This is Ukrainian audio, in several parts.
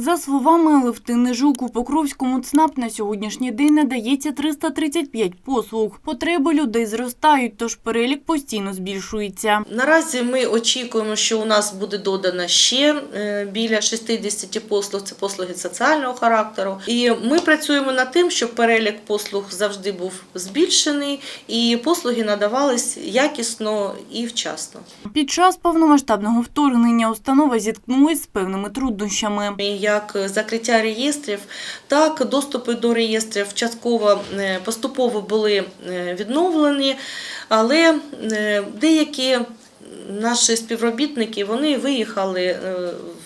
За словами Левтини Жук, у Покровському ЦНАП на сьогоднішній день надається 335 послуг. Потреби людей зростають, тож перелік постійно збільшується. Наразі ми очікуємо, що у нас буде додано ще е, біля 60 послуг. Це послуги соціального характеру. І ми працюємо над тим, щоб перелік послуг завжди був збільшений, і послуги надавались якісно і вчасно. Під час повномасштабного вторгнення установа зіткнулась з певними труднощами. Як закриття реєстрів, так доступи до реєстрів частково е, поступово були е, відновлені, але е, деякі наші співробітники вони виїхали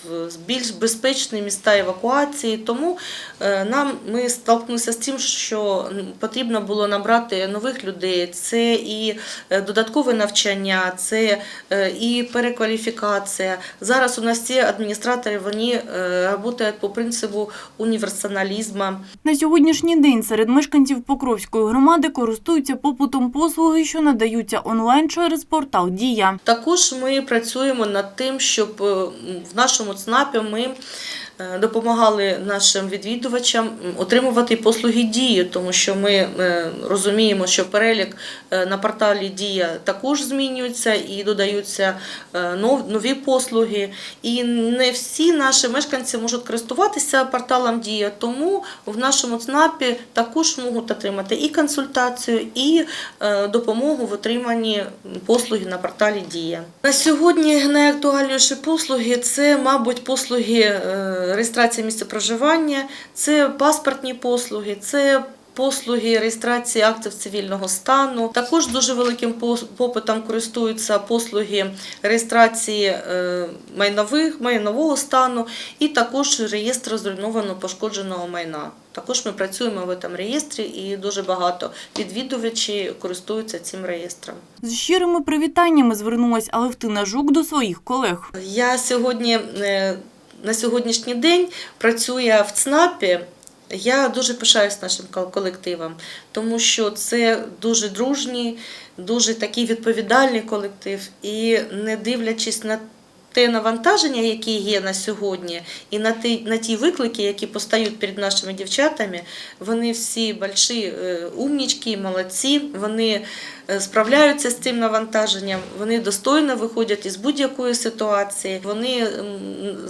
в більш безпечні міста евакуації, тому е, нам ми столкнулися з тим, що потрібно було набрати нових людей. Це і е, додаткове навчання, це е, і перекваліфікація. Зараз у нас ці адміністратори вони працюють по принципу універсалізму. На сьогоднішній день серед мешканців Покровської громади користуються попитом послуги, що надаються онлайн через портал Дія. Також ми працюємо над тим, щоб в нашому ЦНАПі ми допомагали нашим відвідувачам отримувати послуги дії, тому що ми е, розуміємо, що перелік е, на порталі Дія також змінюється і додаються е, нові послуги. І не всі наші мешканці можуть користуватися порталом Дія, тому в нашому ЦНАПі також можуть отримати і консультацію, і е, допомогу в отриманні послуги на порталі Дія. На сьогодні найактуальніші послуги це, мабуть, послуги реєстрації місця проживання, це паспортні послуги, це Послуги реєстрації актів цивільного стану також дуже великим попитом користуються послуги реєстрації е, майнових майнового стану і також реєстр зруйнованого пошкодженого майна. Також ми працюємо в цьому реєстрі і дуже багато відвідувачів користуються цим реєстром. З щирими привітаннями звернулась Алевтина Жук до своїх колег. Я сьогодні е, на сьогоднішній день працює в ЦНАПі. Я дуже пишаюсь нашим колективом, тому що це дуже дружній, дуже такий відповідальний колектив. І не дивлячись на те навантаження, які є на сьогодні, і на ті, на ті виклики, які постають перед нашими дівчатами, вони всі больші е, умнічки, молодці, вони е, справляються з цим навантаженням, вони достойно виходять із будь-якої ситуації, вони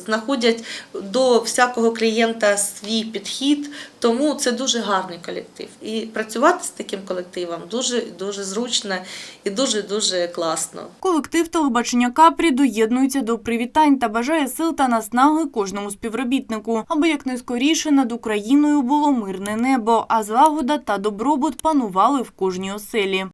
знаходять до всякого клієнта свій підхід, тому це дуже гарний колектив. І працювати з таким колективом дуже дуже зручно і дуже дуже класно. Колектив телебачення Капрі доєднується до привітань та бажає сил та наснаги кожному співробітнику, аби якнайскоріше над Україною було мирне небо, а злагода та добробут панували в кожній оселі.